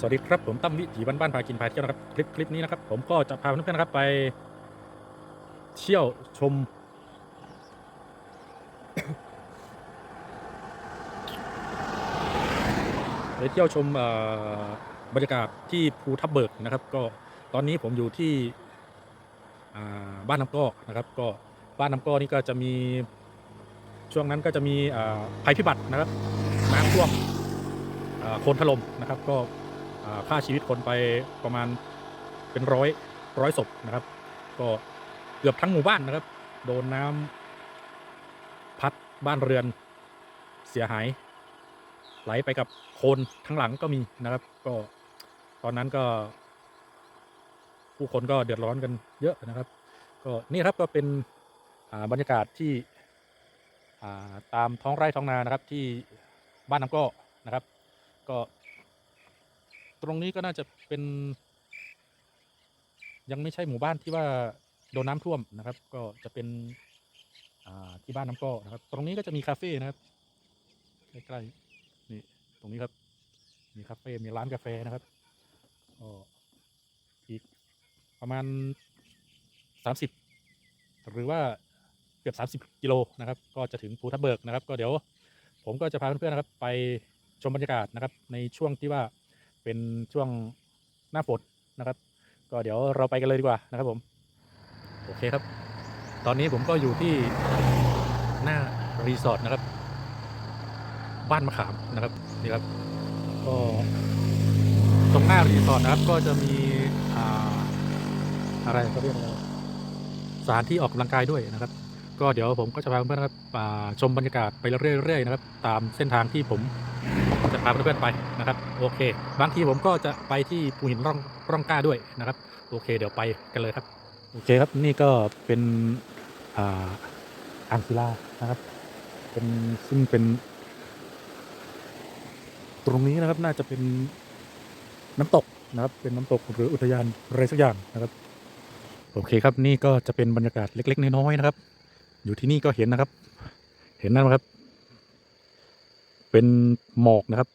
สวัสดีครับผมตั้มวิถีบ้านบ้านพากินพาเที่ยวนะครับคลิปคลิปนี้นะครับ ผมก็จะพาเพื่อนๆนะครับไป เที่ยวชม ไปเที่ยวชมบรรยากาศที่ภูทับเบิกนะครับ ก็ตอนนี้ผมอยู่ที่บ้านน้ำก้อนะครับ ก็บ้านน้ำก้อนี่ก็จะมีช่วงนั้นก็จะมีภัยพิบัตินะครับน้ำท่วมโคลนถล่มนะครับ ก็ ฆ่าชีวิตคนไปประมาณเป็นร้อยร้อยศพนะครับ ก็เกือบทั้งหมู่บ้านนะครับ โดนน้ำพัดบ้านเรือนเสียหาย ไหลไปกับโคลนทั้งหลังก็มีนะครับ ก็ตอนนั้นก็ ผู้คนก็เดือดร้อนกันเยอะนะครับ ก็นี่ครับก็เป็นบรรยากาศที่ตามท้องไร่ท้องนานะครับที่บ้านน้ำก้อนะครับ ก็ ตรงนี้ก็น่าจะเป็น ยังไม่ใช่หมู่บ้านที่ว่าโดนน้ำท่วมนะครับ ก็จะเป็นที่บ้านน้ำก้อนะครับ ตรงนี้ก็จะมีคาเฟ่นะครับใกล้ๆนี่ตรงนี้ครับ มีคาเฟ่มีร้านกาแฟนะครับก็อีกประมาณสามสิบหรือว่าเกือบสามสิบกิโลนะครับ ก็จะถึงภูทับเบิกนะครับ ก็เดี๋ยว ผมก็จะพาเพื่อนๆนะครับ ไปชมบรรยากาศนะครับ ในช่วงที่ว่า เป็นช่วงหน้าฝนนะครับ ก็เดี๋ยวเราไปกันเลยดีกว่านะครับผมโอเคครับ ตอนนี้ผมก็อยู่ที่หน้ารีสอร์ทนะครับ บ้านมะขามนะครับนี่ครับก็ตรงหน้ารีสอร์ทนะครับก็จะมีอ่าอะไรเขาเรียกอะไรสถานที่ออกกำลังกายด้วยนะครับ ก็เดี๋ยวผมก็จะพาเพื่อนๆนะครับชมบรรยากาศไปเรื่อยๆนะครับ ตามเส้นทางที่ผม จะพาเพื่อนๆไปนะครับ โอเค บางทีผมก็จะไปที่ภูหินร่องร่องกล้าด้วยนะครับ โอเค เดี๋ยวไปกันเลยครับ โอเคครับนี่ก็เป็นอ่าอ่างศิลานะครับ เป็นซึ่งเป็น ตรงนี้นะครับน่าจะเป็นน้ำตกนะครับ เป็นน้ำตกหรืออุทยานอะไรสักอย่างนะครับ โอเคครับนี่ก็จะเป็นบรรยากาศเล็ก ๆ น้อยๆนะครับ อยู่ที่นี่ก็เห็นนะครับ เห็นนั่นไหมครับ เป็นหมอกนะครับ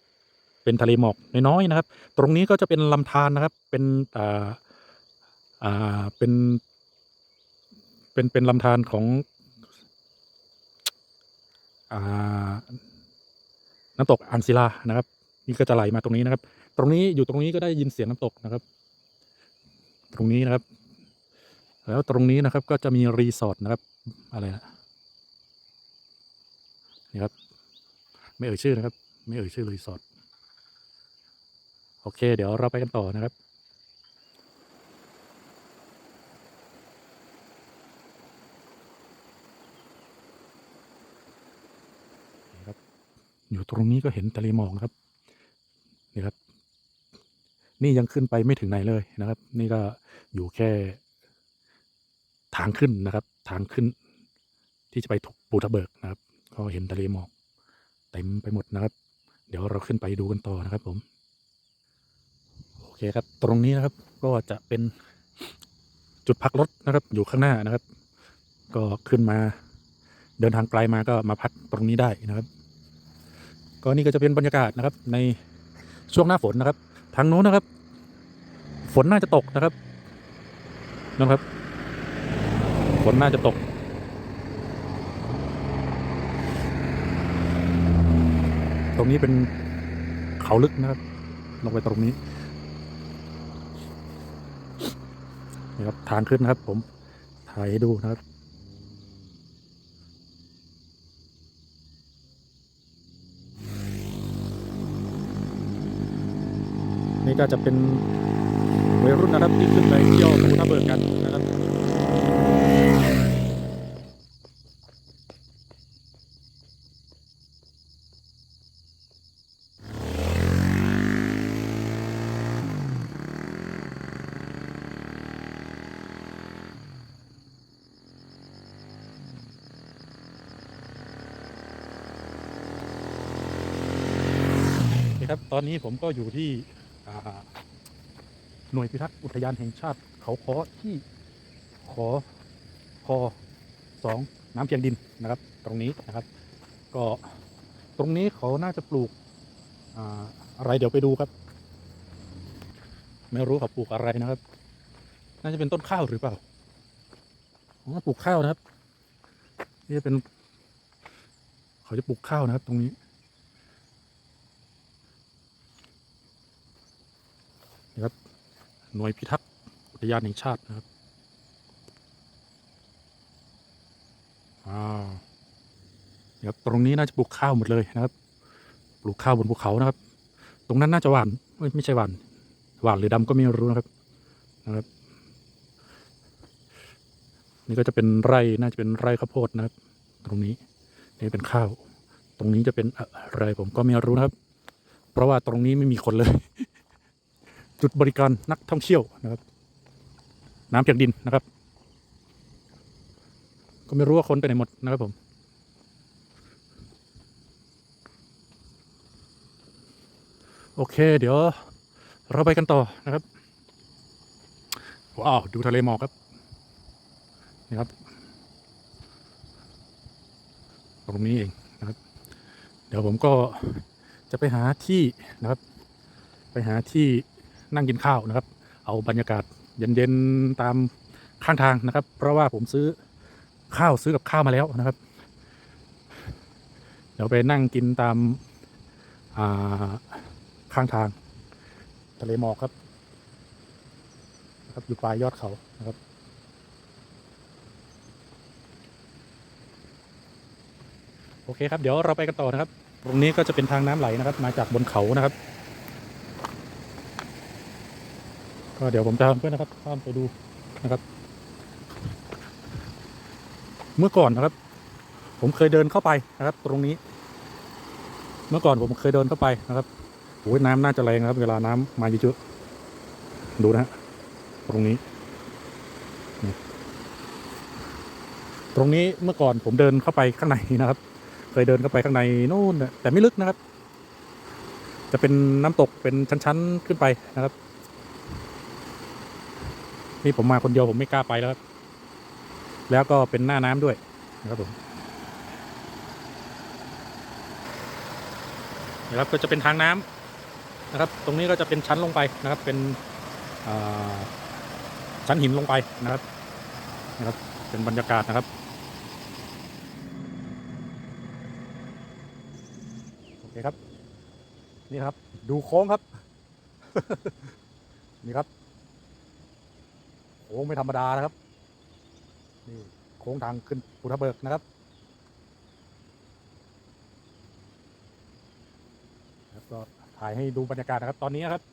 เป็นทะเลหมอกน้อยๆนะครับ ตรงนี้ก็จะเป็นลำธารนะครับ เป็นอ่าอ่าเป็น เป็นเป็นลำธารของอ่าน้ำตกอ่างศิลานะครับ นี่ก็จะไหลมาตรงนี้นะครับ ตรงนี้อยู่ตรงนี้ก็ได้ยินเสียงน้ำตกนะครับ ตรงนี้นะครับ แล้วตรงนี้นะครับก็จะมีรีสอร์ทนะครับอะไรนะนี่ครับ ไม่เอ่ยชื่อนะครับ ไม่เอ่ยชื่อรีสอร์ทโอเค เดี๋ยวเราไปกันต่อนะครับ อยู่ตรงนี้ก็เห็นทะเลหมอกนะครับ นี่ครับ นี่ยังขึ้นไปไม่ถึงไหนเลยนะครับ นี่ก็อยู่แค่ ทางขึ้นนะครับ ทางขึ้นที่จะไปภูกปูทับเบิกนะครับ ก็เห็นทะเลหมอก เต็มไปหมดนะครับ เดี๋ยวเราขึ้นไปดูกันต่อนะครับ ผม โอเคครับ ตรงนี้นะครับ ก็จะเป็นจุดพักรถนะครับ อยู่ข้างหน้านะครับ ก็ขึ้นมา เดินทางไกลมาก็มาพักตรงนี้ได้นะครับ ก็นี่ก็จะเป็นบรรยากาศนะครับ ในช่วงหน้าฝนนะครับ ทางโน้นนะครับ ฝนน่าจะตกนะครับนะครับ ฝนน่าจะตก รงนี้เป็นเขาลึกนะครับ ลงไปตรงนี้นี่ครับทางขึ้นนะครับ ผมถ่ายให้ดูนะครับนี่ก็จะเป็นวัยรุ่นนะครับที่ขึ้นไปเที่ยวภูทับเบิกกันนะ ครับ ตอนนี้ผมก็อยู่ที่หน่วยพิทักษ์อุทยานแห่งชาติ เขาคอที่ขอคอสองน้ำเพียงดินนะครับ ตรงนี้นะครับ ก็ตรงนี้เขาน่าจะปลูกอ่าอะไรเดี๋ยวไปดูครับ ไม่รู้เขาปลูกอะไรนะครับ น่าจะเป็นต้นข้าวหรือเปล่าอ๋อปลูกข้าวนะครับ นี่จะเป็น เขาจะปลูกข้าวนะครับ ตรงนี้ครับ หน่วยพิทักษ์อุทยานแห่งชาตินะครับอ้าวนี่ครับตรงนี้น่าจะปลูกข้าวหมดเลยนะครับ ปลูกข้าวบนภูเขานะครับ ตรงนั้นน่าจะหวานไม่ใช่หวานหวานหรือดำก็ไม่รู้นะครับนะครับ นี่ก็จะเป็นไร่น่าจะเป็นไร่ข้าวโพดนะครับ ตรงนี้นี่เป็นข้าว ตรงนี้จะเป็นอะไรผมก็ไม่รู้นะครับ เพราะว่าตรงนี้ไม่มีคนเลย จุดบริการนักท่องเที่ยวนะครับ น้ำเพียงดินนะครับ ก็ไม่รู้ว่าคนไปไหนหมดนะครับผมโอเค เดี๋ยวเราไปกันต่อนะครับว้าวดูทะเลหมอกครับนี่ครับ ตรงนี้เองนะครับ เดี๋ยวผมก็จะไปหาที่นะครับ ไปหาที่ นั่งกินข้าวนะครับ เอาบรรยากาศเย็นๆตามข้างทางนะครับ เพราะว่าผมซื้อข้าวซื้อกับข้าวมาแล้วนะครับ เดี๋ยวไปนั่งกินตามาข้างทาง ทะเลหมอกครับนะครับอยู่ปลายยอดเขานะครับโอเคครับเดี๋ยวเราไปกันต่อนะครับ ตรงนี้ก็จะเป็นทางน้ำไหลนะครับ มาจากบนเขานะครับ ก็เดี๋ยวผมจะเพื่อนนะครับข้ามไปดูนะครับ เมื่อก่อนนะครับ ผมเคยเดินเข้าไปนะครับ ตรงนี้ เมื่อก่อนผมเคยเดินเข้าไปนะครับโอ้ยน้ำน่าจะแรงนะครับ เวลาน้ำมาเยอะๆดูนะฮะตรงนี้ ตรงนี้เมื่อก่อนผมเดินเข้าไปข้างในนะครับ เคยเดินเข้าไปข้างในนู่นแต่ไม่ลึกนะครับ จะเป็นน้ำตกเป็นชั้นๆขึ้นไปนะครับ นี่ผมมาคนเดียวผมไม่กล้าไปแล้วครับแล้วก็เป็นหน้าน้ำด้วยนะครับผมนะครับก็จะเป็นทางน้ำนะครับ ตรงนี้ก็จะเป็นชั้นลงไปนะครับ เป็นชั้นหินลงไปนะครับนะครับ เป็นบรรยากาศนะครับโอเคครับ นี่ครับ ดูโค้งครับ นี่ครับ โค้งไม่ธรรมดานะครับนี่โค้งทางขึ้นภูทับเบิกนะครับแล้วก็ถ่ายให้ดูบรรยากาศนะครับ ตอนนี้นครับ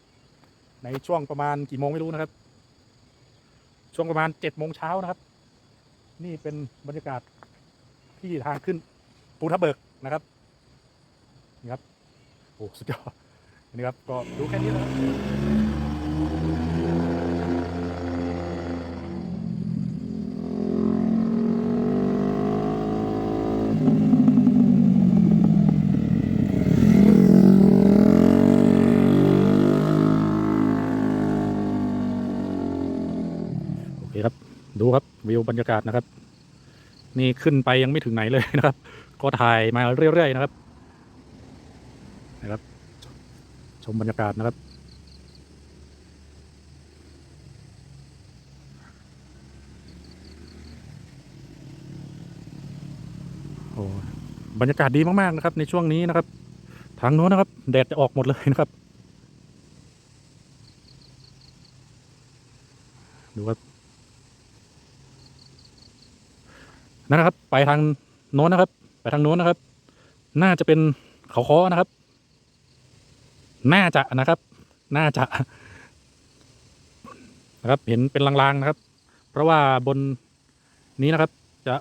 ในช่วงประมาณกี่โมงไม่รู้นะครับ ช่วงประมาณเจ็ดโมงเช้านะครับ นี่เป็นบรรยากาศที่ทางขึ้นภูทับเบิกนะครับนี่ครับโอ้สุดยอดนี่ครับก็ดูแค่นี้นะครับ โอเคครับ ดูครับวิวบรรยากาศนะครับ นี่ขึ้นไปยังไม่ถึงไหนเลยนะครับ ก็ถ่ายมาเรื่อยๆนะครับนะครับ ชมบรรยากาศนะครับ โอ้บรรยากาศดีมากๆนะครับ ในช่วงนี้นะครับ ทางโน้นนะครับ แดดจะออกหมดเลยนะครับ ดูครับ นะครับ ไปทางโน้นนะครับ ไปทางโน้นนะครับ น่าจะเป็นเขาค้อนะครับ น่าจะนะครับ น่าจะนะครับ เห็นเป็นลางๆนะครับ เพราะว่าบนนี้นะครับ จะ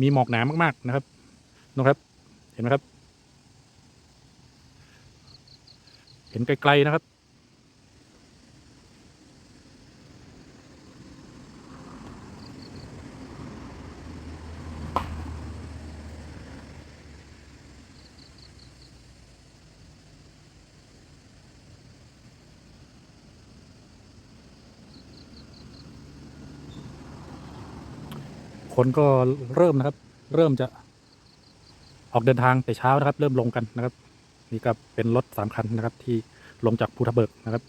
มีหมอกหนามากๆนะครับนะครับ เห็นไหมครับ เห็นไกลๆนะครับ คนก็เริ่มนะครับ เริ่มจะออกเดินทางแต่เช้านะครับ เริ่มลงกันนะครับ นี่ก็เป็นรถสามคันนะครับ ที่ลงจากภูทับเบิกนะครับ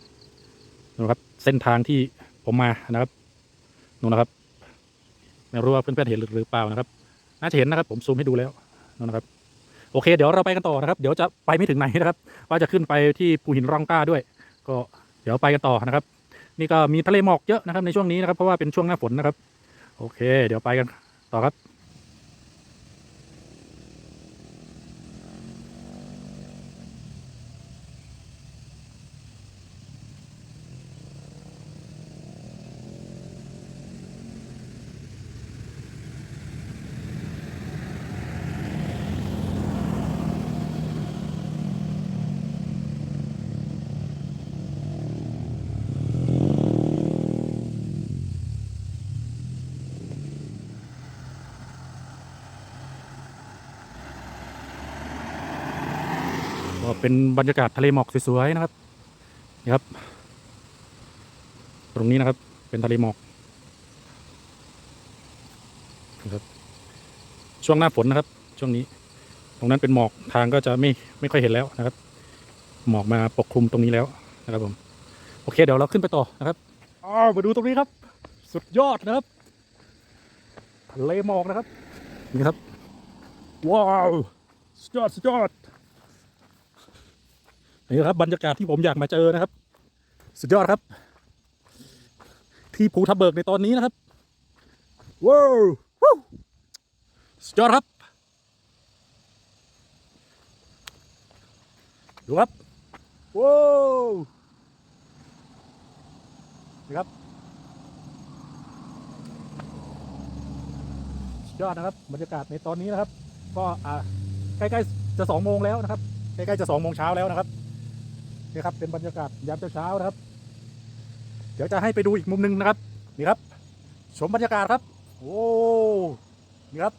นะครับ เส้นทางที่ผมมานะครับนู่นนะครับไม่รู้ว่าเพื่อนๆเห็นหรือเปล่านะครับ น่าจะเห็นนะครับ ผมซูมให้ดูแล้วนู่นนะครับ โอเค เดี๋ยวเราไปกันต่อนะครับ เดี๋ยวจะไปไม่ถึงไหนนะครับ ว่าจะขึ้นไปที่ภูหินร่องกล้าด้วย ก็เดี๋ยวไปกันต่อนะครับ นี่ก็มีทะเลหมอกเยอะนะครับในช่วงนี้นะครับ เพราะว่าเป็นช่วงหน้าฝนนะครับ โอเค เดี๋ยวไปกันต่อครับ เป็นบรรยากาศทะเลหมอกสวยๆนะครับนี่ครับ ตรงนี้นะครับ เป็นทะเลหมอกนะครับช่วงหน้าฝนนะครับ ช่วงนี้ ตรงนั้นเป็นหมอกทางก็จะไม่ไม่ค่อยเห็นแล้วนะครับ หมอกมาปกคลุมตรงนี้แล้วนะครับผมโอเคเดี๋ยวเราขึ้นไปต่อนะครับอ้าวมาดูตรงนี้ครับ สุดยอดนะครับทะเลหมอกนะครับนี่ครับว้าวสุดยอดสุดยอด นี่ครับบรรยากาศที่ผมอยากมาเจอนะครับ สุดยอดครับ ที่ภูทับเบิกในตอนนี้นะครับว้าวสุดยอดครับดูครับว้าวนี่ครับสุดยอดนะครับบรรยากาศในตอนนี้นะครับ ก็อ่าใกล้ๆจะสองโมงแล้วนะครับ ใกล้ๆจะสองโมงเช้าแล้วนะครับ นี่ครับเป็นบรรยากาศยามเช้าๆนะครับ เดี๋ยวจะให้ไปดูอีกมุมหนึ่งนะครับ นี่ครับ ชมบรรยากาศครับ โอ้ นี่ครับ